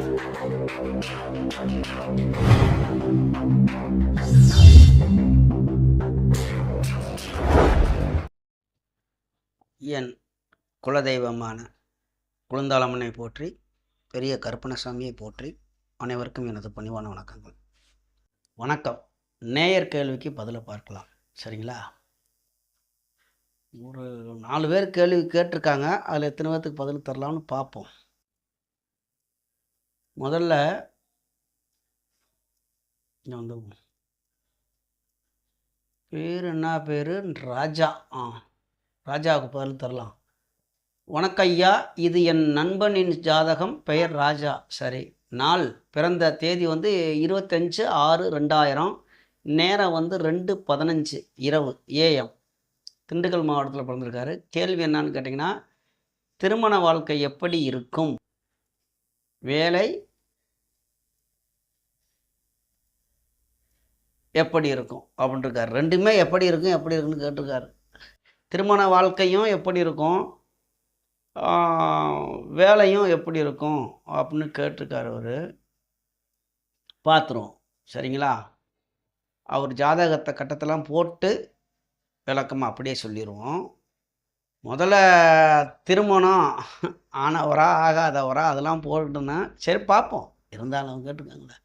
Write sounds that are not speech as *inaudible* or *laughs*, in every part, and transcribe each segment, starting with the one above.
என் குலதெய்வமான குழந்தாளம்மனை போற்றி பெரிய கருப்பணசாமியை போற்றி அனைவருக்கும் எனது பணிவான வணக்கங்கள். வணக்கம். நேயர் கேள்விக்கு பதிலை பார்க்கலாம். சரிங்களா? ஒரு நாலு பேர் கேள்வி கேட்டிருக்காங்க. அதில் எத்தனை பேர்த்துக்கு பதில் தரலாம்னு பார்ப்போம். முதல்ல வந்து பேர் என்ன பேர்? ராஜா. ஆ ராஜாவுக்கு பதில் தரலாம். உனக்கையா இது என் நண்பனின் ஜாதகம் பெயர் ராஜா. சரி நாள் பிறந்த தேதி வந்து இருபத்தஞ்சு ஆறு ரெண்டாயிரம் நேரம் வந்து ரெண்டு பதினஞ்சு இரவு ஏஎம் திண்டுக்கல் மாவட்டத்தில் பிறந்திருக்காரு. கேள்வி என்னன்னு கேட்டிங்கன்னா திருமண வாழ்க்கை எப்படி இருக்கும்? வேலை எப்படி இருக்கும் அப்படின்ட்டுருக்காரு. ரெண்டுமே எப்படி இருக்கும் எப்படி இருக்குன்னு கேட்டிருக்காரு. திருமண வாழ்க்கையும் எப்படி இருக்கும் வேலையும் எப்படி இருக்கும் அப்படின்னு கேட்டிருக்காரு அவர். பார்த்துருவோம். சரிங்களா? அவர் ஜாதகத்தை கட்டத்தெல்லாம் போட்டு விளக்கமாக அப்படியே சொல்லிடுவோம் முதல்ல திருமணம் ஆனவரா ஆகாதவரா அதெல்லாம் போட்டுருந்தேன் சரி பார்ப்போம். இருந்தாலும் கேட்டுக்கோங்களேன்.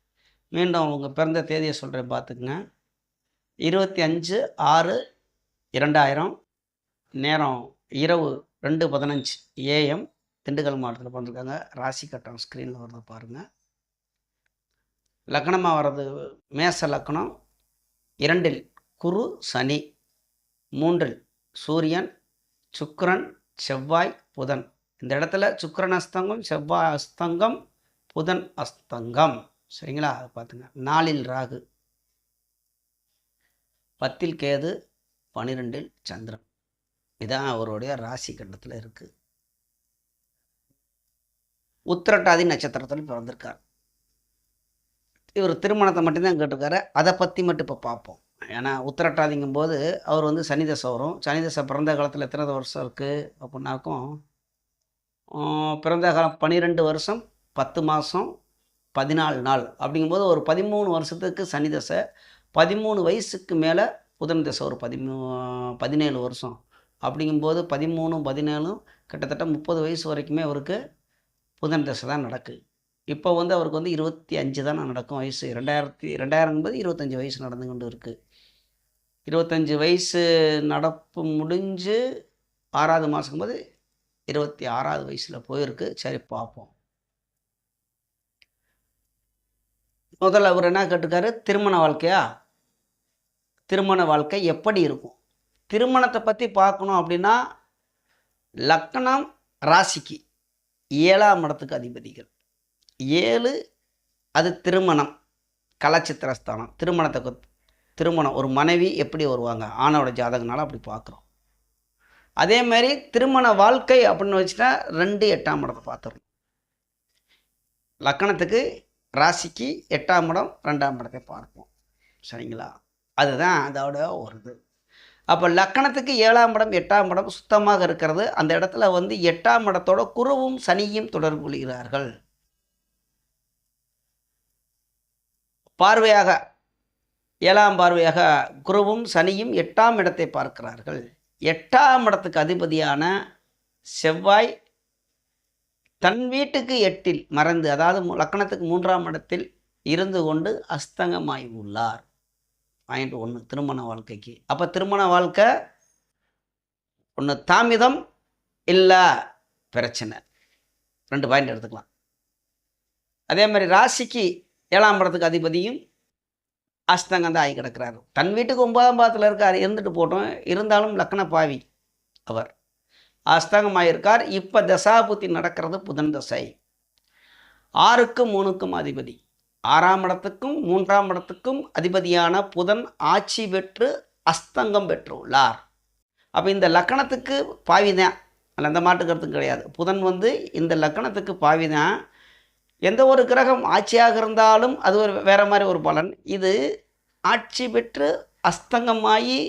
மீண்டும் உங்கள் பிறந்த தேதியை சொல்கிறேன் பார்த்துக்குங்க. இருபத்தி அஞ்சு ஆறு இரண்டாயிரம் நேரம் இரவு ரெண்டு பதினஞ்சு ஏஎம் திண்டுக்கல் மாவட்டத்தில் பிறந்திருக்காங்க. ராசி கட்டம் ஸ்க்ரீனில் வருது பாருங்கள் லக்கணமாக வர்றது மேச லக்கணம் இரண்டில் குரு சனி. மூன்றில் சூரியன் சுக்கரன் செவ்வாய் புதன். இந்த இடத்துல சுக்கரன் அஸ்தங்கம் செவ்வாய் அஸ்தங்கம் புதன் அஸ்தங்கம். சரிங்களா? பார்த்துங்க. நாலில் ராகு. பத்தில் கேது பன்னிரெண்டில் சந்திரன். இதான் அவருடைய ராசி கட்டத்தில் இருக்குது உத்திரட்டாதி நட்சத்திரத்தில் பிறந்திருக்கார். இவர் திருமணத்தை மட்டும்தான் கேட்டிருக்காரு. அதை பற்றி மட்டும் இப்போ பார்ப்போம். ஏன்னா உத்திரட்டாதிங்கும் போது அவர் வந்து சனி தசை வரும் சனி தசை பிறந்த காலத்தில் எத்தனை வருஷம் இருக்குது அப்படின்னாக்கும் பிறந்த காலம் பன்னிரெண்டு வருஷம் பத்து மாதம் பதினாலு நாள். அப்படிங்கும்போது ஒரு பதிமூணு வருஷத்துக்கு சனி தசை பதிமூணு வயசுக்கு மேலே புதன் தசை ஒரு பதிமூ பதினேழு வருஷம். அப்படிங்கும்போது பதிமூணும் பதினேழும் கிட்டத்தட்ட முப்பது வயசு வரைக்குமே அவருக்கு புதன் தசை தான் நடக்குது இப்போ வந்து அவருக்கு வந்து இருபத்தி அஞ்சு தான் நடக்கும் வயசு. ரெண்டாயிரத்தி ரெண்டாயிரங்கும்போது இருபத்தஞ்சி வயசு நடந்து கொண்டு இருக்குது இருபத்தஞ்சி வயசு நடப்பு முடிஞ்சு ஆறாவது மாதங்கும்போது இருபத்தி ஆறாவது வயசில் போயிருக்கு. சரி பார்ப்போம். முதல்ல அவர் என்ன கேட்டிருக்காரு? திருமண வாழ்க்கையா? திருமண வாழ்க்கை எப்படி இருக்கும்? திருமணத்தை பற்றி பார்க்கணும் அப்படின்னா லக்னம் ராசிக்கு ஏழாம் இடத்துக்கு அதிபதிகள். ஏழு அது திருமணம் கலச்சித்திரஸ்தானம். திருமணத்தை திருமணம் ஒரு மனைவி எப்படி வருவாங்க? ஆணோட ஜாதகனால அப்படி பார்க்குறோம். அதே மாதிரி திருமண வாழ்க்கை அப்படின்னு வச்சுட்டா ரெண்டு எட்டாம் இடத்தை பார்த்துடணும். லக்கணத்துக்கு ராசிக்கு எட்டாம் இடம் ரெண்டாம் இடத்தை பார்ப்போம். சரிங்களா? அதுதான் அதோட ஒரு இது. அப்போ லக்கணத்துக்கு ஏழாம் இடம் எட்டாம் இடம் சுத்தமாக இருக்கிறது. அந்த இடத்துல வந்து எட்டாம் இடத்தோட குருவும் சனியும் தொடர்பு கொள்கிறார்கள். பார்வையாக ஏழாம் பார்வையாக குருவும் சனியும் எட்டாம் இடத்தை பார்க்கிறார்கள். எட்டாம் இடத்துக்கு அதிபதியான செவ்வாய் தன் வீட்டுக்கு எட்டில் மறந்து அதாவது லக்கணத்துக்கு மூன்றாம் இடத்தில் இருந்து கொண்டு அஸ்தங்கமாய் உள்ளார். பாயிண்ட் ஒன்று திருமண வாழ்க்கைக்கு. அப்போ திருமண வாழ்க்கை ஒன்று தாமிதம் இல்லை பிரச்சனை. ரெண்டு பாயிண்ட் எடுத்துக்கலாம். அதே மாதிரி ராசிக்கு ஏழாம் படத்துக்கு அதிபதியும் அஸ்தங்கம் தான் ஆகி கிடக்கிறாரு. தன் வீட்டுக்கு ஒன்பதாம் பாதத்தில் இருக்கார் இருந்துட்டு போட்டோம். இருந்தாலும் லக்ன பாவி அவர். அஸ்தங்கமாயிருக்கார் இப்போ தசாபுத்தி நடக்கிறது புதன் தசை. ஆறுக்கும் மூணுக்கும் அதிபதி. ஆறாம் இடத்துக்கும் மூன்றாம் இடத்துக்கும் அதிபதியான புதன் ஆட்சி பெற்று அஸ்தங்கம் பெற்றுள்ளார். அப்போ இந்த லக்கணத்துக்கு பாவி தான் அதில் எந்த மாட்டு கிடையாது. புதன் வந்து இந்த லக்கணத்துக்கு பாவி தான் எந்த ஒரு கிரகம் ஆட்சியாக இருந்தாலும் அது ஒரு வேறு மாதிரி ஒரு பலன். இது ஆட்சி பெற்று அஸ்தங்கமாகி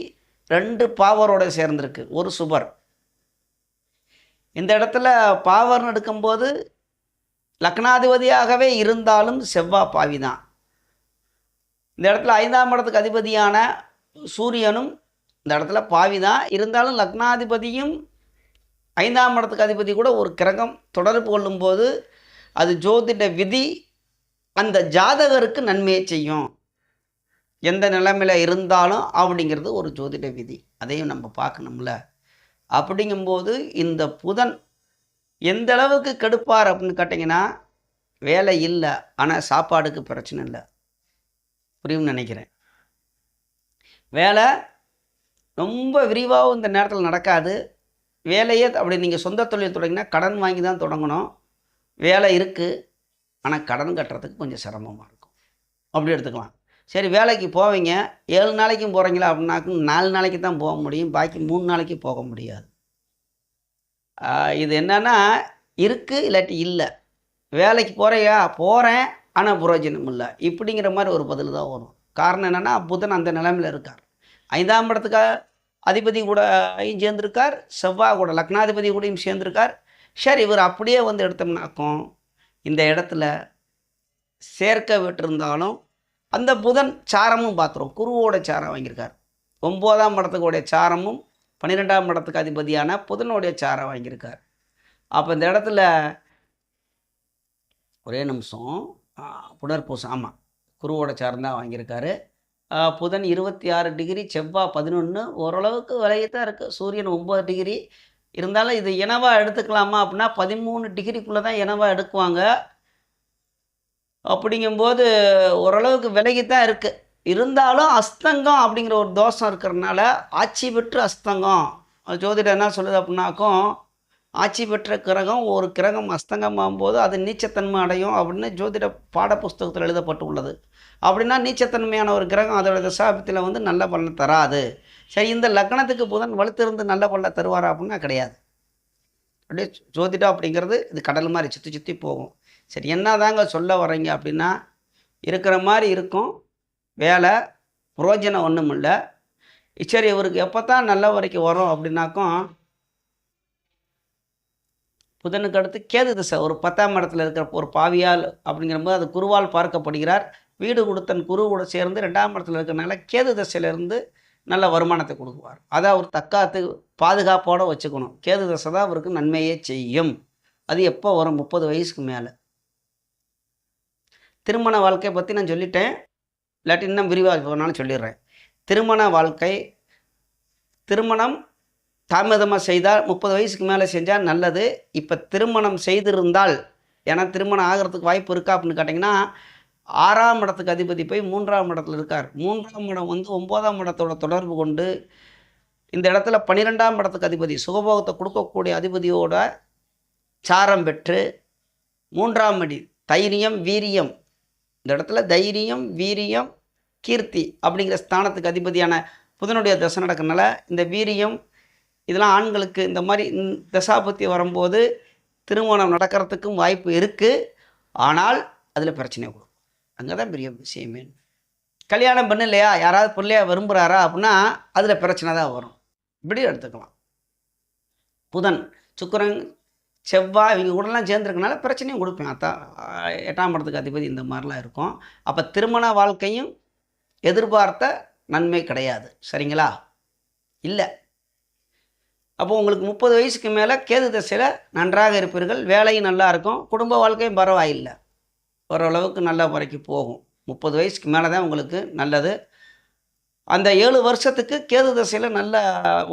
ரெண்டு பாவரோட சேர்ந்திருக்கு. ஒரு சுபர். இந்த இடத்துல பாவர்னு எடுக்கும்போது லக்னாதிபதியாகவே இருந்தாலும் செவ்வாய் பாவி தான். இந்த இடத்துல ஐந்தாம் இடத்துக்கு அதிபதியான சூரியனும் இந்த இடத்துல பாவி தான். இருந்தாலும் லக்னாதிபதியும் ஐந்தாம் இடத்துக்கு அதிபதி கூட ஒரு கிரகம் தொடர்பு கொள்ளும்போது அது ஜோதிட விதி அந்த ஜாதகருக்கு நன்மையை செய்யும். எந்த நிலைமையில் இருந்தாலும் அப்படிங்கிறது ஒரு ஜோதிட விதி. அதையும் நம்ம பார்க்கணும்ல. அப்படிங்கும்போது இந்த புதன் எந்த அளவுக்கு கெடுப்பார் அப்படின்னு கேட்டிங்கன்னா வேலை இல்லை. ஆனால் சாப்பாடுக்கு பிரச்சனை இல்லை. புரியும்னு நினைக்கிறேன். வேலை ரொம்ப விரிவாகவும் இந்த நேரத்தில் நடக்காது. வேலையே அப்படி நீங்கள் சொந்த தொழில் தொடங்கினா கடன் வாங்கி தான் தொடங்கணும். வேலை இருக்குது ஆனால் கடன் கட்டுறதுக்கு கொஞ்சம் சிரமமாக இருக்கும். அப்படி எடுத்துக்கலாம். சரி வேலைக்கு போவீங்க. ஏழு நாளைக்கும் போகிறீங்களா அப்படின்னாக்கும் நாலு நாளைக்கு தான் போக முடியும். பாக்கி மூணு நாளைக்கு போக முடியாது. இது என்னன்னா இருக்குது இல்லாட்டி இல்லை. வேலைக்கு போகிறையா போகிறேன் ஆனால் புரோஜனம் இல்லை. இப்படிங்கிற மாதிரி ஒரு பதில் தான் வரும். காரணம் என்னென்னா புதன் அந்த நிலைமையில் இருக்கார். ஐந்தாம் இடத்துக்கு அதிபதி கூடயும் சேர்ந்திருக்கார். செவ்வாய் கூட லக்னாதிபதி கூடயும் சேர்ந்திருக்கார். சரி இவர் அப்படியே வந்து எடுத்தோம்னாக்கும் இந்த இடத்துல சேர்க்க விட்டிருந்தாலும் அந்த புதன் சாரமும் பார்த்துரும் குருவோட சாரம் வாங்கியிருக்கார். ஒம்போதாம் மடத்துக்குடைய சாரமும் பன்னிரெண்டாம் மடத்துக்கு அதிபதியான புதனுடைய சாரம் வாங்கியிருக்கார். அப்போ இந்த இடத்துல ஒரே நிமிஷம் புனர்பூசம் ஆமாம் குருவோட சாரம் தான் வாங்கியிருக்காரு. புதன் இருபத்தி ஆறு டிகிரி செவ்வாய் பதினொன்று ஓரளவுக்கு விலகி தான் இருக்குது சூரியன் ஒம்பது டிகிரி. இருந்தாலும் இது இனவாக எடுத்துக்கலாமா அப்படின்னா பதிமூணு டிகிரிக்குள்ளே தான் இனவாக எடுக்குவாங்க. அப்படிங்கும்போது ஓரளவுக்கு விலகி தான் இருக்குது இருந்தாலும் அஸ்தங்கம் அப்படிங்கிற ஒரு தோஷம் இருக்கிறதுனால ஆட்சி பெற்று அஸ்தங்கம். ஜோதிடம் என்ன சொல்லுது அப்படின்னாக்கும் ஆட்சி பெற்ற கிரகம் ஒரு கிரகம் அஸ்தங்கம் ஆகும்போது அது நீச்சத்தன்மை அடையும் அப்படின்னு ஜோதிட பாட புஸ்தகத்தில் எழுதப்பட்டுள்ளது. அப்படின்னா நீச்சத்தன்மையான ஒரு கிரகம் அதோட தசாபத்தில் வந்து நல்ல பலன் தராது. சரி இந்த லக்னத்துக்கு புதன் வலுத்திருந்து நல்ல பலன் தருவாரா அப்படின்னா கிடையாது. அப்படியே ஜோதிடம் அப்படிங்கிறது இது கடல் மாதிரி சுற்றி சுற்றி போகும். சரி என்ன தாங்க சொல்ல வர்றீங்க அப்படின்னா இருக்கிற மாதிரி இருக்கும் வேலை புரோஜனம் ஒன்றும் இல்லை. சரி இவருக்கு எப்போ தான் நல்ல வரைக்கும் வரும் அப்படின்னாக்கும் புதனுக்கு அடுத்து கேது திசை ஒரு பத்தாம் இடத்துல இருக்கிற ஒரு பாவியால் அப்படிங்கிறபோது அது குருவால் பார்க்கப்படுகிறார். வீடு கொடுத்தன் குருவோட சேர்ந்து ரெண்டாம் இடத்துல இருக்கிறனால கேது திசையிலேருந்து நல்ல வருமானத்தை கொடுக்குவார். அதை அவர் தக்காத்து பாதுகாப்போடு வச்சுக்கணும். கேது தசை தான் அவருக்கு நன்மையே செய்யும். அது எப்போ வரும்? முப்பது வயசுக்கு மேலே. திருமண வாழ்க்கையை பற்றி நான் சொல்லிட்டேன். இல்லாட்டி இன்னும் விரிவாக போனாலும் சொல்லிடுறேன். திருமண வாழ்க்கை திருமணம் தாமதமாக செய்தால் முப்பது வயசுக்கு மேலே செஞ்சால் நல்லது. இப்போ திருமணம் செய்திருந்தால் ஏன்னா திருமணம் ஆகிறதுக்கு வாய்ப்பு இருக்கா அப்படின்னு கேட்டிங்கன்னா ஆறாம் இடத்துக்கு அதிபதி போய் மூன்றாம் இடத்துல இருக்கார். மூன்றாம் இடம் வந்து ஒம்போதாம் இடத்தோட தொடர்பு கொண்டு இந்த இடத்துல பன்னிரெண்டாம் இடத்துக்கு அதிபதி சுகபோகத்தை கொடுக்கக்கூடிய அதிபதியோட சாரம் பெற்று மூன்றாம் அடி தைரியம் வீரியம் இந்த இடத்துல தைரியம் வீரியம் கீர்த்தி அப்படிங்கிற ஸ்தானத்துக்கு அதிபதியான புதனுடைய தசை நடக்கிறனால இந்த வீரியம் இதெல்லாம் ஆண்களுக்கு இந்த மாதிரி தசாபத்தி வரும்போது திருமணம் நடக்கிறதுக்கும் வாய்ப்பு இருக்குது ஆனால் அதில் பிரச்சனை கொடுக்கும் அங்கே தான் பெரிய விஷயமே. கல்யாணம் பண்ணலையா? இல்லையா யாராவது பிள்ளையா விரும்புகிறாரா அப்படின்னா அதில் பிரச்சனை தான் வரும். இப்படி எடுத்துக்கலாம். புதன் சுக்கரன் செவ்வாய் இவங்க கூடலாம் சேர்ந்துருக்கனால பிரச்சனையும் கொடுப்பேன். அதான் எட்டாம் படத்துக்கு அதிபதி இந்த மாதிரிலாம் இருக்கும். அப்போ திருமண வாழ்க்கையும் எதிர்பார்த்த நன்மை கிடையாது. சரிங்களா? இல்லை. அப்போ உங்களுக்கு முப்பது வயசுக்கு மேலே கேது தசையில் நன்றாக இருப்பீர்கள். வேலையும் நல்லா இருக்கும். குடும்ப வாழ்க்கையும் பரவாயில்லை. ஓரளவுக்கு நல்ல முறைக்கு போகும். முப்பது வயசுக்கு மேலே தான் உங்களுக்கு நல்லது. அந்த ஏழு வருஷத்துக்கு கேது தசையில் நல்ல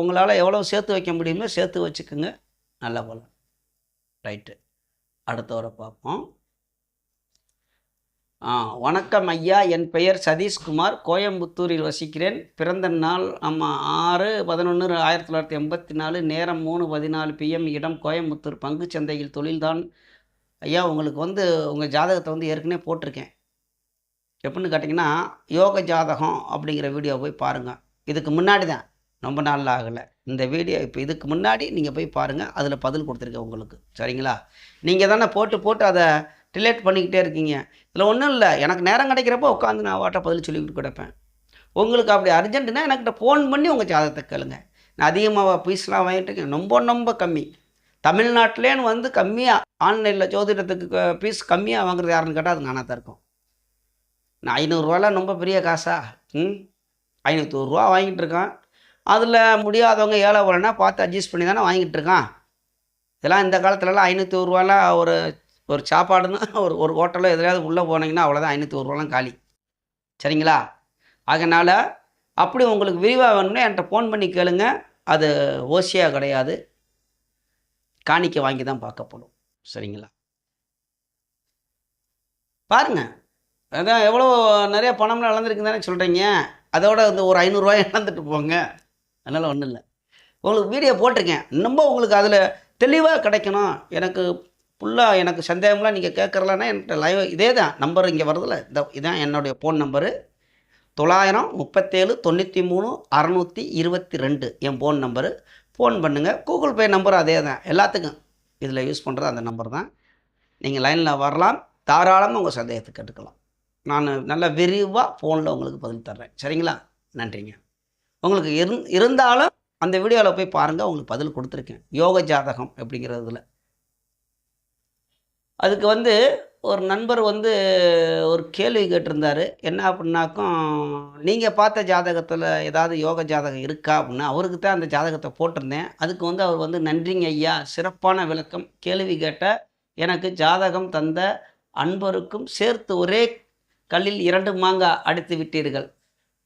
உங்களால் எவ்வளோ சேர்த்து வைக்க முடியுமோ சேர்த்து வச்சுக்கோங்க. நல்ல பலன். ரைட்டு. அடுத்த வரை பார்ப்போம். ஆ வணக்கம் ஐயா. என் பெயர் சதீஷ்குமார். கோயம்புத்தூரில் வசிக்கிறேன். பிறந்த நாள் ஆமாம் ஆறு பதினொன்று ஆயிரத்தி தொள்ளாயிரத்தி எண்பத்தி நாலு நேரம் மூணு பதினாலு பிஎம் இடம் கோயம்புத்தூர். பங்குச் சந்தையில் தொழில்தான். ஐயா உங்களுக்கு வந்து உங்கள் ஜாதகத்தை வந்து ஏற்கனவே போட்டிருக்கேன். எப்படின்னு கேட்டிங்கன்னா யோக ஜாதகம் அப்படிங்கிற வீடியோ போய் பாருங்கள் இதுக்கு முன்னாடி தான் ரொம்ப நாள் ஆகலை. இந்த வீடியோ இப்போ இதுக்கு முன்னாடி நீங்கள் போய் பாருங்கள் அதில் பதில் கொடுத்துருக்கேன் உங்களுக்கு. சரிங்களா? நீங்கள் தானே போட்டு போட்டு அதை டிலேட் பண்ணிக்கிட்டே இருக்கீங்க. இதில் ஒன்றும் இல்லை. எனக்கு நேரம் கிடைக்கிறப்போ உட்காந்து நான் வாட்டை பதில் சொல்லிக்கிட்டு கிடப்பேன். உங்களுக்கு அப்படி அர்ஜென்ட்டுனா எனக்கிட்ட ஃபோன் பண்ணி உங்கள் ஜாதகத்தை கேளுங்க. நான் அதிகமாக பீஸ்லாம் வாங்கிட்டு இருக்கேன். ரொம்ப ரொம்ப கம்மி. தமிழ்நாட்டிலேன்னு வந்து கம்மியாக ஆன்லைனில் ஜோதிடத்துக்கு ஃபீஸ் கம்மியாக வாங்குறது யாருன்னு கேட்டால் அது நானாக தான் இருக்கும். நான் ஐநூறுரூவாலாம் ரொம்ப பெரிய காசா? ம்? ஐநூற்றூறுரூவா வாங்கிட்டு இருக்கான். அதில் முடியாதவங்க ஏழை வரனா பார்த்து அட்ஜஸ்ட் பண்ணி தானே வாங்கிட்டு இருக்கான். இதெல்லாம் இந்த காலத்துலலாம் ஐநூற்றூறுவாலாம் ஒரு ஒரு சாப்பாடுன்னா *laughs* ஒரு ஒரு ஹோட்டலோ எதுலையாவது உள்ளே போனீங்கன்னா அவ்வளோதான் ஐநூற்றூறுவாலாம் காலி. சரிங்களா? அதனால் அப்படி உங்களுக்கு விரிவாக வேணும்னா என்கிட்ட ஃபோன் பண்ணி கேளுங்க. அது ஓசியாக கிடையாது. காணிக்கை வாங்கி தான் பார்க்கப்படும் சரிங்களா? பாருங்கள் அதான் எவ்வளோ நிறைய பணம்லாம் இழந்திருக்கு தானே சொல்கிறீங்க அதோட இந்த ஒரு ஐநூறுரூவாய் இழந்துட்டு போங்க. அதனால் ஒன்றும் இல்லை. உங்களுக்கு வீடியோ போட்டிருக்கேன். ரொம்ப உங்களுக்கு அதில் தெளிவாக கிடைக்கணும். எனக்கு ஃபுல்லாக எனக்கு சந்தேகம்லாம் நீங்கள் கேட்குறலன்னா என்கிட்ட லைவ் இதே தான். நம்பர் இங்கே வருதுல்ல. இந்த இதான் என்னுடைய ஃபோன் நம்பரு தொள்ளாயிரம் முப்பத்தேழு தொண்ணூற்றி மூணு அறநூற்றி இருபத்தி ரெண்டு என் ஃபோன் நம்பரு ஃபோன் பண்ணுங்கள் கூகுள் பே நம்பர் அதே தான். எல்லாத்துக்கும். இதில் யூஸ் பண்ணுறது அந்த நம்பர் தான். நீங்கள் லைனில் வரலாம். தாராளமாக உங்கள் சந்தேகத்தை கேட்டுக்கலாம். நான் நல்ல விரிவாக ஃபோனில் உங்களுக்கு பதில் தர்றேன். சரிங்களா? நன்றிங்க. உங்களுக்கு இருந் இருந்தாலும் அந்த வீடியோவில் போய் பாருங்கள் உங்களுக்கு பதில் கொடுத்துருக்கேன். யோக ஜாதகம் அப்படிங்கிறதுல. அதுக்கு வந்து ஒரு நண்பர் வந்து ஒரு கேள்வி கேட்டிருந்தார். என்ன அப்படின்னாக்கும் நீங்கள் பார்த்த ஜாதகத்தில் ஏதாவது யோக ஜாதகம் இருக்கா? அப்படின்னா. அவருக்கு தான் அந்த ஜாதகத்தை போட்டிருந்தேன். அதுக்கு வந்து அவர் வந்து நன்றிங்க ஐயா. சிறப்பான விளக்கம். கேள்வி கேட்ட எனக்கு ஜாதகம் தந்த அன்பருக்கும் சேர்த்து ஒரே கல்லில் இரண்டு மாங்காய் அடித்து விட்டீர்கள்.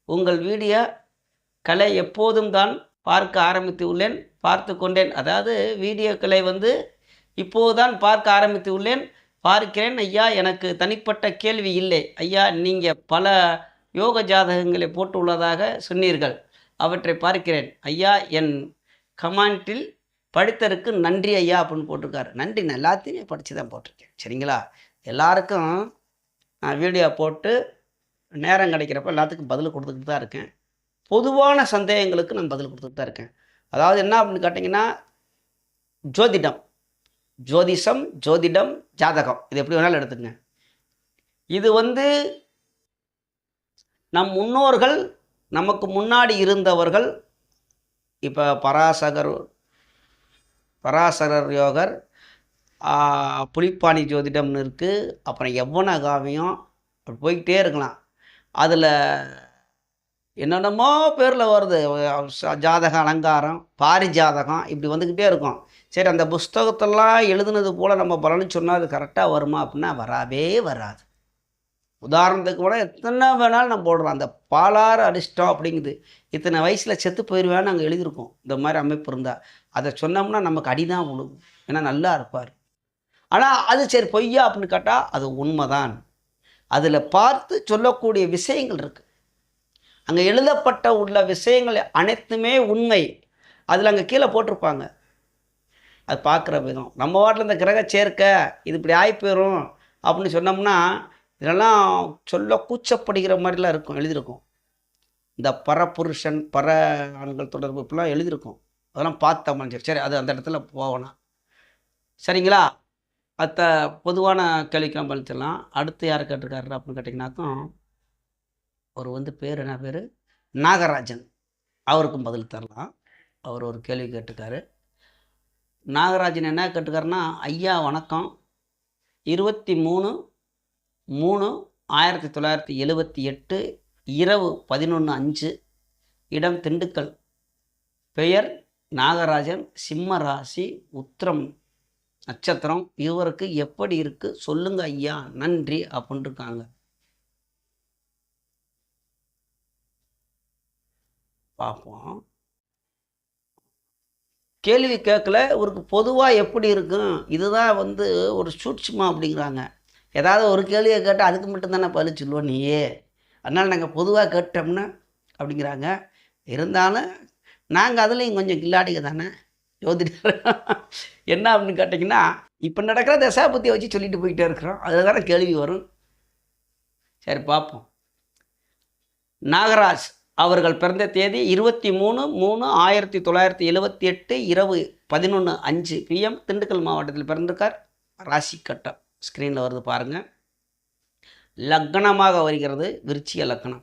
உங்கள் வீடியோ கலை எப்போதும் தான் பார்க்க ஆரம்பித்து உள்ளேன் பார்த்து கொண்டேன். அதாவது வீடியோக்களை வந்து இப்போதுதான் பார்க்க ஆரம்பித்து உள்ளேன் பார்க்கிறேன் ஐயா எனக்கு தனிப்பட்ட கேள்வி இல்லை. ஐயா நீங்கள் பல யோக ஜாதகங்களை போட்டு உள்ளதாக சொன்னீர்கள். அவற்றை பார்க்கிறேன். ஐயா என் கமாண்டில் படித்தருக்கு நன்றி ஐயா அப்படின்னு போட்டிருக்காரு. நன்றி நான் எல்லாத்தையுமே படித்து தான் போட்டிருக்கேன். சரிங்களா? எல்லாருக்கும் நான் வீடியோ போட்டு நேரம் கிடைக்கிறப்ப எல்லாத்துக்கும் பதில் கொடுத்துக்கிட்டு தான் இருக்கேன். பொதுவான சந்தேகங்களுக்கு நான் பதில் கொடுத்துட்டு தான் இருக்கேன். அதாவது என்ன அப்படின்னு கேட்டிங்கன்னா ஜோதிடம். ஜோதிஷம் ஜோதிடம் ஜாதகம். இது எப்படி வேணாலும் எடுத்துங்க இது வந்து நம் முன்னோர்கள் நமக்கு முன்னாடி இருந்தவர்கள் இப்போ பராசகர் பராசரர் யோகர் புலிப்பாணி ஜோதிடம்னு இருக்குது அப்புறம் யவ்வன காவியம் அப்படி போய்கிட்டே இருக்கலாம். அதில் என்னென்னமோ பேரில் வருது. ஜாதக அலங்காரம் பாரிஜாதகம் இப்படி வந்துக்கிட்டே இருக்கும். சரி அந்த புஸ்தகத்தெல்லாம் எழுதுனது போல் நம்ம பலன்னு சொன்னால் அது கரெக்டாக வருமா அப்படின்னா வராவே வராது. உதாரணத்துக்கு கூட எத்தனை வேணாலும் நம்ம போடுறோம் அந்த பாலாறு அடிச்சிட்டோம் அப்படிங்குது. இத்தனை வயசில் செத்து போயிடுவேன்னு நாங்கள் எழுதியிருக்கோம். இந்த மாதிரி அமைப்பு இருந்தால் அதை சொன்னோம்னா நமக்கு அடிதான் விழுகும் ஏன்னா நல்லா இருப்பார். ஆனால் அது சரி பொய்யா அப்படின்னு கேட்டால் அது உண்மைதான். அதில் பார்த்து சொல்லக்கூடிய விஷயங்கள் இருக்குது அங்கே எழுதப்பட்ட உள்ள விஷயங்கள் அனைத்துமே உண்மை. அதில் அங்கே கீழே போட்டிருப்பாங்க. அது பார்க்குற விதம். நம்ம வாட்டில் இந்த கிரக சேர்க்கை இது இப்படி ஆகி போயிடும் அப்படின்னு சொன்னோம்னா இதெல்லாம் சொல்ல கூச்சப்படுகிற மாதிரிலாம் இருக்கும் எழுதியிருக்கும். இந்த பரபுருஷன் பர ஆண்கள் தொடர்பு இப்படிலாம் எழுதியிருக்கும். அதெல்லாம் பார்த்தோம்னு சரி சரி அது அந்த இடத்துல போகணும் சரிங்களா? அத்த பொதுவான கேள்விக்கு நம்ம அடுத்து யார் கேட்டிருக்காரு அப்படின்னு கேட்டிங்கனாக்கும் அவர் வந்து பேர் என்ன பேர்? நாகராஜன். அவருக்கும் பதில் தரலாம். அவர் ஒரு கேள்வி கேட்டிருக்காரு. நாகராஜன் என்ன கேட்டுக்காருன்னா ஐயா வணக்கம். இருபத்தி மூணு மூணு ஆயிரத்தி தொள்ளாயிரத்தி எழுபத்தி எட்டு இரவு பதினொன்று அஞ்சு இடம் திண்டுக்கல். பெயர் நாகராஜன். சிம்ம ராசி உத்திரம் நட்சத்திரம். இவருக்கு எப்படி இருக்குது சொல்லுங்க ஐயா. நன்றி. அப்படின்ட்டுருக்காங்க பார்ப்போம். கேள்வி கேட்கல இவருக்கு பொதுவாக எப்படி இருக்கும்? இதுதான் வந்து ஒரு சூட்சுமா அப்படிங்கிறாங்க. ஏதாவது ஒரு கேள்வியை கேட்டால் அதுக்கு மட்டும்தானே பதில் சொல்லுவோம் நீயே. அதனால் நாங்கள் பொதுவாக கேட்டோம்னா அப்படிங்கிறாங்க. இருந்தாலும் நாங்கள் அதுலேயும் கொஞ்சம் கில்லாடிங்க தானே? ஜோதிடர் *laughs* என்ன அப்படின்னு கேட்டிங்கன்னா இப்போ நடக்கிற தசாபத்தியை வச்சு சொல்லிட்டு போயிட்டே இருக்கிறோம். அதில் தானே கேள்வி வரும். சரி பார்ப்போம். நாகராஜ் அவர்கள் பிறந்த தேதி இருபத்தி மூணு மூணு ஆயிரத்தி தொள்ளாயிரத்தி எழுபத்தி எட்டு இரவு பதினொன்று அஞ்சு பிஎம் திண்டுக்கல் மாவட்டத்தில் பிறந்திருக்கார். ராசி கட்டம் ஸ்க்ரீனில் வருது பாருங்கள் லக்னமாக வருகிறது விருச்சிய லக்னம்.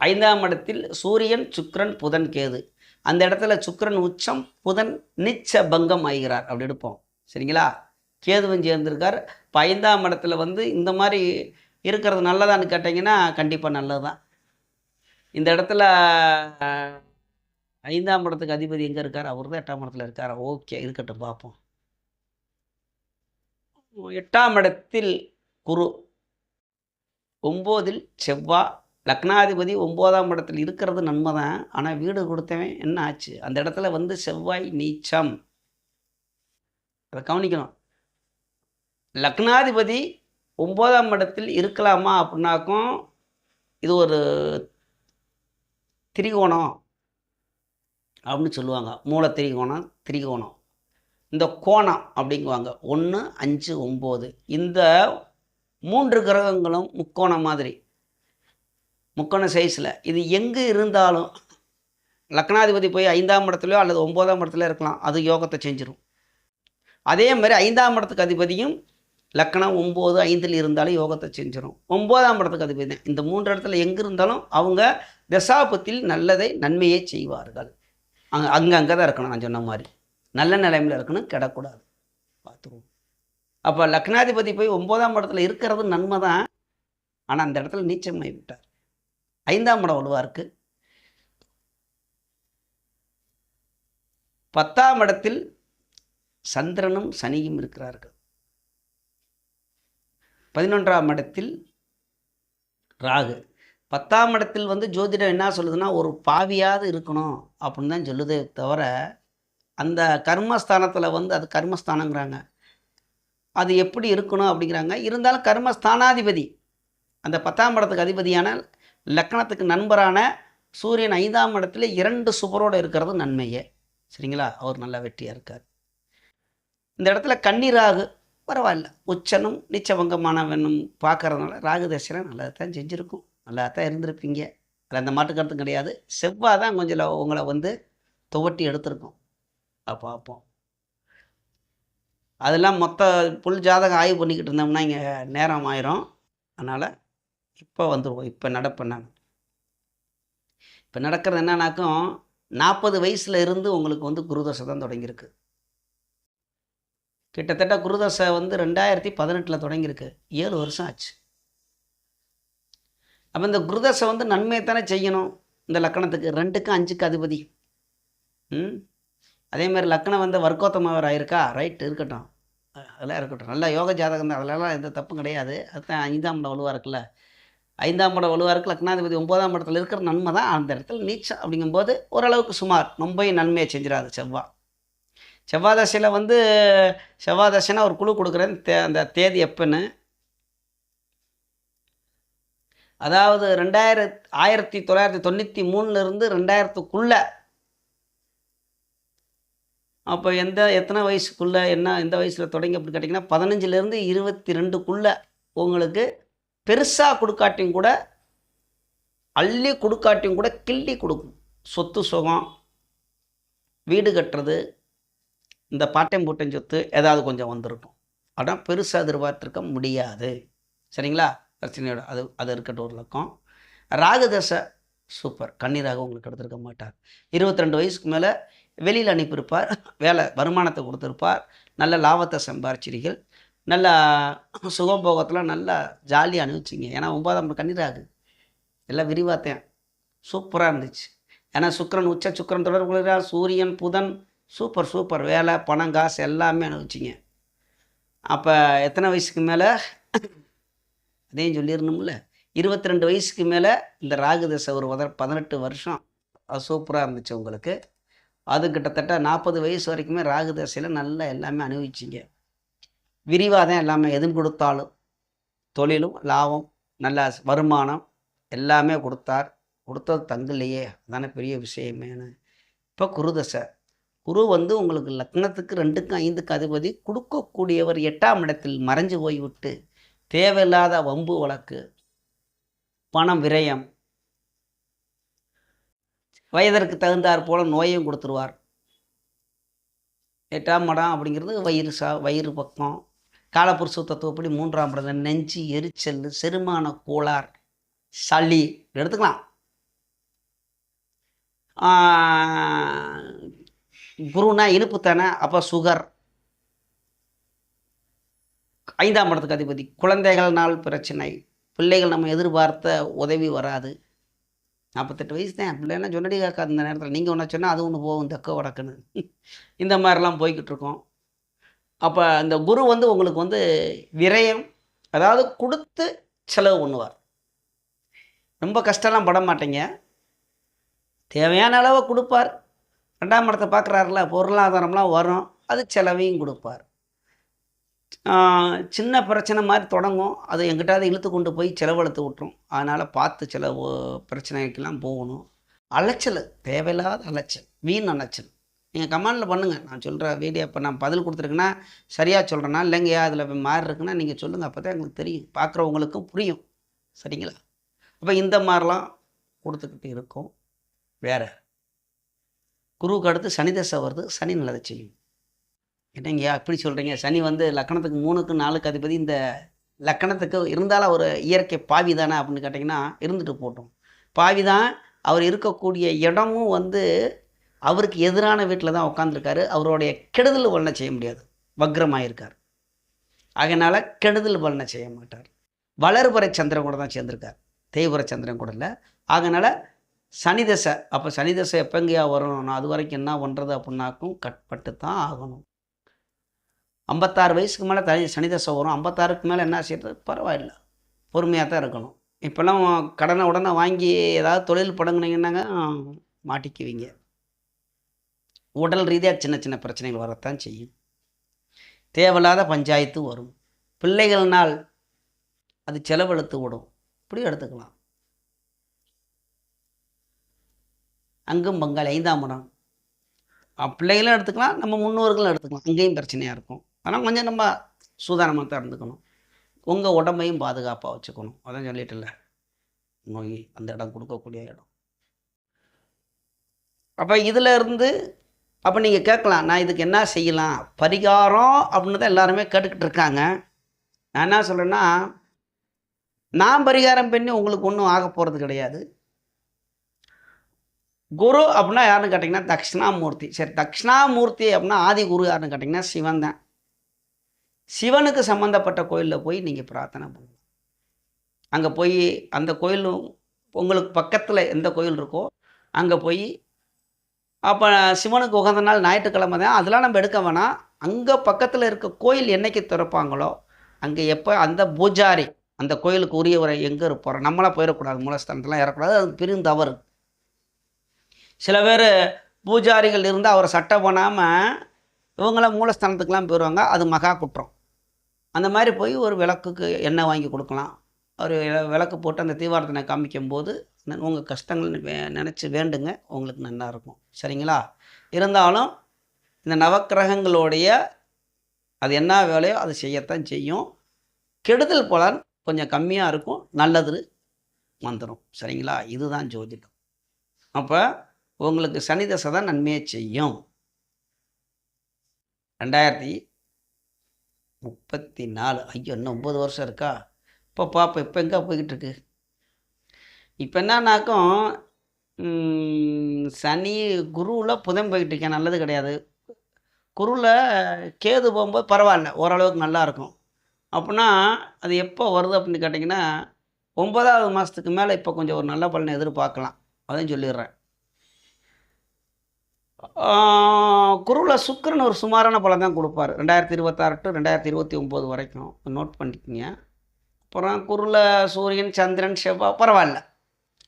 ஐந்தாம் இடத்தில் சூரியன் சுக்ரன் புதன் கேது. அந்த இடத்துல சுக்ரன் உச்சம் புதன் நிச்ச பங்கம் ஆகிறார். அப்படி எடுப்போம். சரிங்களா? கேதுவும் சேர்ந்திருக்கார். இப்போ ஐந்தாம் இடத்துல வந்து இந்த மாதிரி இருக்கிறது நல்லதான்னு கேட்டிங்கன்னா கண்டிப்பாக நல்லது தான் இந்த இடத்துல ஐந்தாம் இடத்துக்கு அதிபதி எங்கே இருக்கார்? அவர் தான் எட்டாம் இடத்துல இருக்கார். ஓகே இருக்கட்டும் பார்ப்போம் எட்டாம் இடத்தில் குரு. ஒம்போதில் செவ்வாய் லக்னாதிபதி ஒம்போதாம் இடத்தில் இருக்கிறது நன்மை தான் ஆனால் வீடு கொடுத்தவன் என்ன ஆச்சு? அந்த இடத்துல வந்து செவ்வாய் நீச்சம். அதை கவனிக்கணும். லக்னாதிபதி ஒம்போதாம் இடத்தில் இருக்கலாமா அப்படின்னாக்கும் இது ஒரு திரிகோணம் அப்படின்னு சொல்லுவாங்க. மூல திரிகோணம் திரிகோணம். இந்த கோணம் அப்படிங்குவாங்க. ஒன்று அஞ்சு ஒம்பது. இந்த மூன்று கிரகங்களும் முக்கோணம் மாதிரி. முக்கோண சைஸில் இது எங்கே இருந்தாலும் லக்னாதிபதி போய் ஐந்தாம் இடத்துலையோ அல்லது ஒம்போதாம் இடத்துல இருக்கலாம். அது யோகத்தை செஞ்சிடும் அதே மாதிரி ஐந்தாம் இடத்துக்கு அதிபதியும் லக்கணம் ஒம்பது ஐந்தில் இருந்தாலும் யோகத்தை செஞ்சிடும் ஒம்போதாம் இடத்துக்கு அதிபதி இந்த மூன்று இடத்துல எங்கே இருந்தாலும் அவங்க தசாபத்தில் நல்லதை நன்மையை செய்வார்கள். அங்கே அங்கே அங்கே தான் இருக்கணும் நான் சொன்ன மாதிரி. நல்ல நிலைமையில் இருக்கணும் கிடக்கூடாது. பார்த்துருவோம். அப்போ லக்னாதிபதி போய் ஒம்போதாம் இடத்துல இருக்கிறது நன்மை தான் ஆனால் அந்த இடத்துல நீச்சமாகி விட்டார் ஐந்தாம் இடம் வலுவாருக்கு பத்தாம் இடத்தில் சந்திரனும் சனியும் இருக்கிறார்கள். பதினொன்றாம் இடத்தில் ராகு. பத்தாம் இடத்தில் வந்து ஜோதிடம் என்ன சொல்லுதுன்னா ஒரு பாவியாவது இருக்கணும் அப்படின்னு தான் சொல்லுதே தவிர அந்த கர்மஸ்தானத்தில் வந்து அது கர்மஸ்தானங்கிறாங்க. அது எப்படி இருக்கணும் அப்படிங்கிறாங்க. இருந்தாலும் கர்மஸ்தானாதிபதி அந்த பத்தாம் இடத்துக்கு அதிபதியான லக்னத்துக்கு நண்பரான சூரியன் ஐந்தாம் இடத்துல இரண்டு சுபரோடு இருக்கிறது நன்மையே. சரிங்களா? அவர் நல்லா வெற்றியாக இருக்கார். இந்த இடத்துல கண்ணீராகு பரவாயில்ல. உச்சனும் நிச்சபங்கமானவனும் பார்க்கறதுனால ராகு தசையில் நல்லா தான் செஞ்சுருக்கும். நல்லா தான் இருந்திருப்பீங்க. அதில் அந்த மாட்டு கருத்தும் கிடையாது. செவ்வாய் தான் கொஞ்சம் உங்களை வந்து துவட்டி எடுத்திருக்கோம். பார்ப்போம். அதெல்லாம் மொத்த புல் ஜாதகம் ஆய்வு பண்ணிக்கிட்டு இருந்தோம்னா இங்கே நேரம் ஆயிரும். அதனால் இப்போ வந்துடுவோம் இப்போ நடப்பேன் நான் இப்போ நடக்கிறது என்னன்னாக்கும் நாற்பது வயசில் இருந்து உங்களுக்கு வந்து குருதசை தான் தொடங்கியிருக்கு. கிட்டத்தட்ட குருதசை வந்து ரெண்டாயிரத்தி பதினெட்டில் தொடங்கியிருக்கு. ஏழு வருஷம் ஆச்சு. அப்போ இந்த குருதசை வந்து நன்மையை தானே செய்யணும்? இந்த லக்கணத்துக்கு ரெண்டுக்கும் அஞ்சுக்கு அதிபதி. ம்? அதே மாதிரி லக்கணம் வந்து வர்க்கோத்தமாவர் ஆயிருக்கா? ரைட் இருக்கட்டும். அதெல்லாம் இருக்கட்டும். நல்லா யோக ஜாதகம் தான். அதிலலாம் எந்த தப்பும் கிடையாது. அதுதான் ஐந்தாம் இடம் வலுவாக இருக்குல்ல? ஐந்தாம் இடம் வலுவாக இருக்கு. லக்னாதிபதி ஒன்பதாம் இடத்துல இருக்கிற நன்மை தான். அந்த இடத்துல நீச்சம் அப்படிங்கும்போது ஓரளவுக்கு சுமார். ரொம்பையும் நன்மையை செஞ்சிடாது செவ்வா. செவ்வாய் தசையில் வந்து செவ்வாய் தசைனா ஒரு குழு கொடுக்குறேன். தே அந்த தேதி எப்போன்னு. அதாவது ரெண்டாயிரத் ஆயிரத்தி தொள்ளாயிரத்தி தொண்ணூற்றி மூணுலேருந்து ரெண்டாயிரத்துக்குள்ளே. அப்போ எந்த எத்தனை வயசுக்குள்ளே என்ன எந்த வயசில் தொடங்கி அப்படின்னு கேட்டிங்கன்னா பதினஞ்சுலேருந்து இருபத்தி ரெண்டுக்குள்ளே உங்களுக்கு பெருசாக கொடுக்காட்டியும் கூட அள்ளி கொடுக்காட்டியும் கூட கிள்ளி கொடுக்கும். சொத்து சுகம் வீடு கட்டுறது இந்த பாட்டம் பூட்டம் சொத்து ஏதாவது கொஞ்சம் வந்திருக்கும். ஆனால் பெருசாக எதிர்பார்த்துருக்க முடியாது. சரிங்களா? பிரச்சனையோட அது அது இருக்கட்டும் ஒரு லக்கம் ராகு தசை சூப்பர் கண்ணீராக உங்களுக்கு எடுத்திருக்க மாட்டார். இருபத்தி ரெண்டு வயசுக்கு மேலே வெளியில் அனுப்பியிருப்பார். வேலை வருமானத்தை கொடுத்துருப்பார். நல்ல லாபத்தை சம்பாரிச்சிருக்கீர்கள். நல்ல சுகம் போகத்தில் நல்லா ஜாலியாக அனுபவிச்சிங்க. ஏன்னா ஒன்பதாம் கண்ணீராகு எல்லாம் விரிவாத்தேன் சூப்பராக இருந்துச்சு. ஏன்னா சுக்கரன் உச்ச சுக்கிரன் தொடர் சூரியன் புதன் சூப்பர் சூப்பர். வேலை பணம் காசு எல்லாமே அனுபவிச்சிங்க. அப்போ எத்தனை வயசுக்கு மேலே? அதையும் சொல்லிடணும்ல இருபத்தி ரெண்டு வயசுக்கு மேலே இந்த ராகு தசை ஒரு வத பதினெட்டு வருஷம் அது சூப்பராக இருந்துச்சு உங்களுக்கு. அது கிட்டத்தட்ட நாற்பது வயசு வரைக்குமே ராகு தசையில் நல்லா எல்லாமே அனுபவிச்சிங்க. விரிவாக தான் எல்லாமே எதுவும் கொடுத்தாலும் தொழிலும் லாபம் நல்ல வருமானம் எல்லாமே கொடுத்தார். கொடுத்தது தங்கலையே அதான பெரிய விஷயமேனு இப்போ குருதசை. குரு வந்து உங்களுக்கு லக்னத்துக்கு ரெண்டுக்கும் ஐந்துக்கு அதிபதி. கொடுக்கக்கூடியவர் எட்டாம் இடத்தில் மறைஞ்சு போய்விட்டு தேவையில்லாத வம்பு வழக்கு பணம் விரயம். வயதிற்கு தகுந்தாற் போல நோயும் கொடுத்துருவார். எட்டாம் மடம் அப்படிங்கிறது வயிறு சா வயிறு பக்கம் காலப்புருஷ தத்துவப்படி மூன்றாம் இடம் நெஞ்சு எரிச்சல் செருமான கோளார் சளி எடுத்துக்கலாம். குருனா இனிப்பு தானே அப்போ சுகர் ஐந்தாம் இடத்துக்கு அதிபதி. குழந்தைகள்னால் பிரச்சனை. பிள்ளைகள் நம்ம எதிர்பார்த்த உதவி வராது. நாற்பத்தெட்டு வயசு தான். பிள்ளைன்னா சொன்னடி காக்காது இந்த நேரத்தில். நீங்கள் ஒன்று சொன்னால் அது ஒன்று போகும் தக்க வடக்குன்னு. *laughs* இந்த மாதிரிலாம் போய்கிட்டு இருக்கோம். அப்போ அந்த குரு வந்து உங்களுக்கு வந்து விரயம் அதாவது கொடுத்து செலவு பண்ணுவார். ரொம்ப கஷ்டம்லாம் பட மாட்டீங்க. தேவையான அளவை கொடுப்பார். ரெண்டாம் இடத்தை பார்க்குறாருல பொருளாதாரம்லாம் வரும். அது செலவையும் கொடுப்பார். சின்ன பிரச்சனை மாதிரி தொடங்கும். அது அதை இழுத்து கொண்டு போய் செலவழுத்து விட்டுரும். அதனால் பார்த்து செலவு பிரச்சனைக்கெல்லாம் போகணும். அலைச்சல் தேவையில்லாத அலைச்சல் வீண் அலைச்சல். நீங்கள் கமெண்டில் பண்ணுங்கள் நான் சொல்கிற வீடியோ இப்போ நான் பதில் கொடுத்துருக்கேன்னா சரியாக சொல்கிறேன்னா இல்லைங்கய்யா அதில் மாறி இருக்குன்னா நீங்கள் சொல்லுங்கள் அப்போ தான் எங்களுக்கு தெரியும். பார்க்குறவங்களுக்கும் புரியும். சரிங்களா? அப்போ இந்த மாதிரிலாம் கொடுத்துக்கிட்டு இருக்கோம். வேறு. குருவுக்கு அடுத்து சனி தசை வருது. சனி நல்லதை செய்யும். என்னங்கய்யா இப்படி சொல்கிறீங்க சனி வந்து லக்கணத்துக்கு மூணுக்கு நாலுக்கு அதிபதி. இந்த லக்கணத்துக்கு இருந்தாலும் ஒரு இயற்கை பாவி தானே அப்படின்னு கேட்டிங்கன்னா இருந்துட்டு போட்டோம். பாவி தான் அவர் இருக்கக்கூடிய இடமும் வந்து அவருக்கு எதிரான வீட்டில் தான் உட்காந்துருக்காரு அவருடைய கெடுதல் வல்லனை செய்ய முடியாது. வக்ரமாக இருக்கார் அதனால் கெடுதல் வல்லனை செய்ய மாட்டார். வளர்புறை சந்திரன் கூட தான் சேர்ந்திருக்கார். தேய்புற சந்திரன் கூட இல்லை. அதனால் சனி தசை அப்போ சனி தசை எப்போங்கயா வரும்? நான் அது வரைக்கும் என்ன பண்ணுறது அப்படின்னாக்கும் கட்பட்டு தான் ஆகணும். ஐம்பத்தாறு வயசுக்கு மேலே தனி சனி தசை வரும் ஐம்பத்தாறுக்கு மேலே என்ன செய்யறது? பரவாயில்ல. பொறுமையாக தான் இருக்கணும். இப்போல்லாம் கடனை உடனே வாங்கி ஏதாவது தொழில் தொடங்குனீங்கன்னாங்க மாட்டிக்குவீங்க. உடல் ரீதியாக சின்ன சின்ன பிரச்சனைகள் வரத்தான் செய்யும். தேவையில்லாத பஞ்சாயத்து வரும். பிள்ளைகள்னால் அது செலவெழுத்து விடும். இப்படி எடுத்துக்கலாம். அங்கும் பங்காளி ஐந்தாம் இடம். பிள்ளைகளும் எடுத்துக்கலாம் நம்ம முன்னோர்களும் எடுத்துக்கலாம். அங்கேயும் பிரச்சனையாக இருக்கும். ஆனால் கொஞ்சம் நம்ம சூதானமாக தான் இருந்துக்கணும் உங்கள் உடம்பையும் பாதுகாப்பாக வச்சுக்கணும். அதான் சொல்லிட்டுல நோய் அந்த இடம் கொடுக்கக்கூடிய இடம். அப்போ இதில் இருந்து அப்போ நீங்கள் கேட்கலாம் நான் இதுக்கு என்ன செய்யலாம்? பரிகாரம் அப்படின்னு தான் எல்லாருமே கேட்டுக்கிட்டு இருக்காங்க. நான் என்ன சொல்கிறேன்னா நான் பரிகாரம் பண்ணி உங்களுக்கு ஒன்றும் ஆக போகிறது கிடையாது. குரு அப்படின்னா யாருன்னு கேட்டிங்கன்னா தக்ஷணாமூர்த்தி. சரி தக்ஷணாமூர்த்தி அப்படின்னா ஆதி குரு யாருன்னு கேட்டிங்கன்னா சிவன் தான். சிவனுக்கு சம்மந்தப்பட்ட கோயிலில் போய் நீங்கள் பிரார்த்தனை பண்ணலாம் அங்கே போய் அந்த கோயில் உங்களுக்கு பக்கத்தில் எந்த கோயில் இருக்கோ அங்கே போய் அப்போ சிவனுக்கு உகந்த நாள் ஞாயிற்றுக்கிழமை தான். அதெல்லாம் நம்ம எடுக்க வேணாம். அங்கே பக்கத்தில் இருக்க கோயில் என்னைக்கு திறப்பாங்களோ அங்கே எப்போ அந்த பூஜாரி அந்த கோயிலுக்கு உரியவரை எங்கே இருப்பாரோ நம்மளாம் போயிடக்கூடாது. மூலஸ்தானத்தெலாம் ஏறக்கூடாது. அது பெரும் தவறு. சில பேர் பூஜாரிகள் இருந்து அவரை சட்டை பண்ணாமல் இவங்களாம் மூலஸ்தானத்துக்கெலாம் போயிடுவாங்க அது மகா குற்றம். அந்த மாதிரி போய் ஒரு விளக்குக்கு எண்ணெய் வாங்கி கொடுக்கலாம். ஒரு விளக்கு போட்டு அந்த தீவாரத்தனை காமிக்கும் போது உங்கள் கஷ்டங்கள் வே நினச்சி வேண்டுங்க. உங்களுக்கு நல்லா இருக்கும். சரிங்களா? இருந்தாலும் இந்த நவக்கிரகங்களுடைய அது என்ன வேலையோ அது செய்யத்தான் செய்யும். கெடுதல் பலன் கொஞ்சம் கம்மியாக இருக்கும். நல்லது வந்துடும் சரிங்களா? இதுதான் ஜோதிடம். அப்போ உங்களுக்கு சனி தசை தான் நன்மையை செய்யும். ரெண்டாயிரத்தி முப்பத்தி நாலு ஐயோ இன்னும் ஒம்பது வருஷம் இருக்கா? இப்போ பார்ப்போம் இப்போ எங்கே போய்கிட்டு இருக்கு இப்போ என்னன்னாக்கும் சனி குருவில் புதன் போய்கிட்டு இருக்கேன் நல்லது கிடையாது. குருவில் கேது போகும்போது பரவாயில்ல. ஓரளவுக்கு நல்லாயிருக்கும். அப்படின்னா அது எப்போ வருது அப்படின்னு கேட்டிங்கன்னா ஒன்பதாவது மாதத்துக்கு மேலே இப்போ கொஞ்சம் ஒரு நல்ல பலனை எதிர்பார்க்கலாம். அதையும் சொல்லிடுறேன். குருவில் சுக்கிரன் ஒரு சுமாரான பலன் தான் கொடுப்பார். ரெண்டாயிரத்தி இருபத்தாறு டு ரெண்டாயிரத்தி இருபத்தி ஒம்பது வரைக்கும். நோட் பண்ணிக்கிங்க. அப்புறம் குருவில் சூரியன் சந்திரன் செவ்வாய் பரவாயில்ல.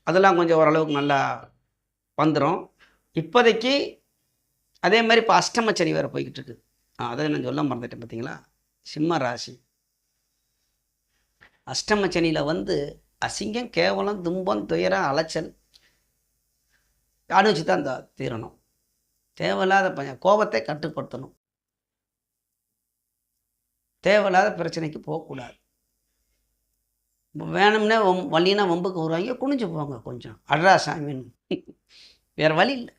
அதெல்லாம் கொஞ்சம் ஓரளவுக்கு நல்லா வந்துடும் இப்போதைக்கு அதே மாதிரி இப்போ அஷ்டமச்சனி வேறு போய்கிட்டு இருக்குது ஆ, அதை நான் சொல்ல மறந்துட்டேன் பார்த்தீங்களா? சிம்ம ராசி. அஷ்டமச்சனியில் வந்து அசிங்கம் கேவலம் துன்பம் துயரம் அலைச்சல் அனுபவிச்சு தான் தீரணும். தேவையில்லாத பஞ்ச கோபத்தை கட்டுப்படுத்தணும். தேவையில்லாத பிரச்சனைக்கு போகக்கூடாது. வேணும்னே வம் வழினா வம்புக்கு வருவாங்க. குனிஞ்சு போங்க கொஞ்சம். அட்ரா சாமின்னு வேறு வழி இல்லை.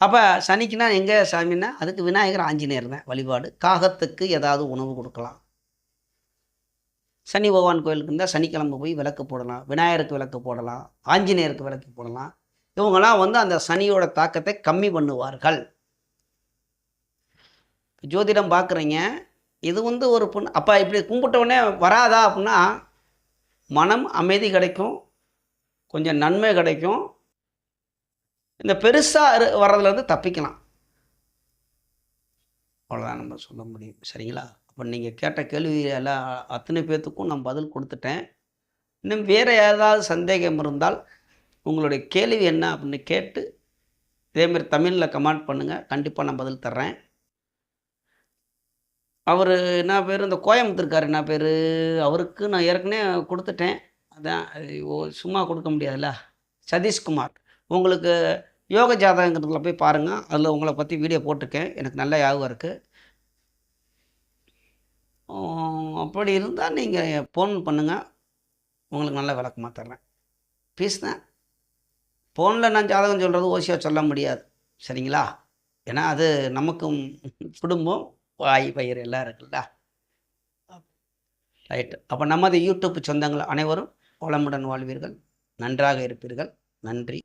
அப்போ சனிக்குனா எங்கே சாமின்னா அதுக்கு விநாயகர் ஆஞ்சநேயர் தான் வழிபாடு. காகத்துக்கு ஏதாவது உணவு கொடுக்கலாம். சனி பகவான் கோயிலுக்கு இருந்தால் சனிக்கிழமை போய் விளக்கு போடலாம். விநாயகருக்கு விளக்கு போடலாம். ஆஞ்சநேயருக்கு விளக்கு போடலாம். இவங்களாம் வந்து அந்த சனியோட தாக்கத்தை கம்மி பண்ணுவார்கள். ஜோதிடம் பார்க்குறீங்க இது வந்து ஒரு பொண்ணு அப்போ இப்படி கும்பிட்டவுடனே வராதா அப்படின்னா மனம் அமைதி கிடைக்கும் கொஞ்சம் நன்மை கிடைக்கும். இந்த பெருசாக வர்றதுலேருந்து தப்பிக்கலாம். அவ்வளோதான் நம்ம சொல்ல முடியும். சரிங்களா? அப்போ நீங்கள் கேட்ட கேள்வி எல்லாம் அத்தனை பேர்த்துக்கும் நான் பதில் கொடுத்துட்டேன். இன்னும் வேறு ஏதாவது சந்தேகம் இருந்தால் உங்களுடைய கேள்வி என்ன அப்படின்னு கேட்டு இதேமாரி தமிழில் கமெண்ட் பண்ணுங்கள் கண்டிப்பாக நான் பதில் தர்றேன். அவர் என்ன பேர்? இந்த கோயம்புத்தூர்கார் என்ன பேர்? அவருக்கு நான் ஏற்கனவே கொடுத்துட்டேன். அதான் சும்மா கொடுக்க முடியாதுல்ல. சதீஷ்குமார். உங்களுக்கு யோக ஜாதகங்கிறதுல போய் பாருங்கள் அதில் உங்களை பற்றி வீடியோ போட்டிருக்கேன். எனக்கு நல்ல ஞாபகம் இருக்குது அப்படி இருந்தால் நீங்கள் ஃபோன் பண்ணுங்கள் உங்களுக்கு நல்ல விளக்கமாக தர்றேன். பீஸ் தான். ஃபோனில் நான் ஜாதகம் சொல்கிறது ஓசியாக சொல்ல முடியாது. சரிங்களா? ஏன்னா அது நமக்கும் குடும்பம் வாய் பயிர் எல்லாம் இருக்குல்ல. ரைட்டு அப்போ நமது யூடியூப் சொந்தங்கள் அனைவரும் வளமுடன் வாழ்வீர்கள். நன்றாக இருப்பீர்கள். நன்றி.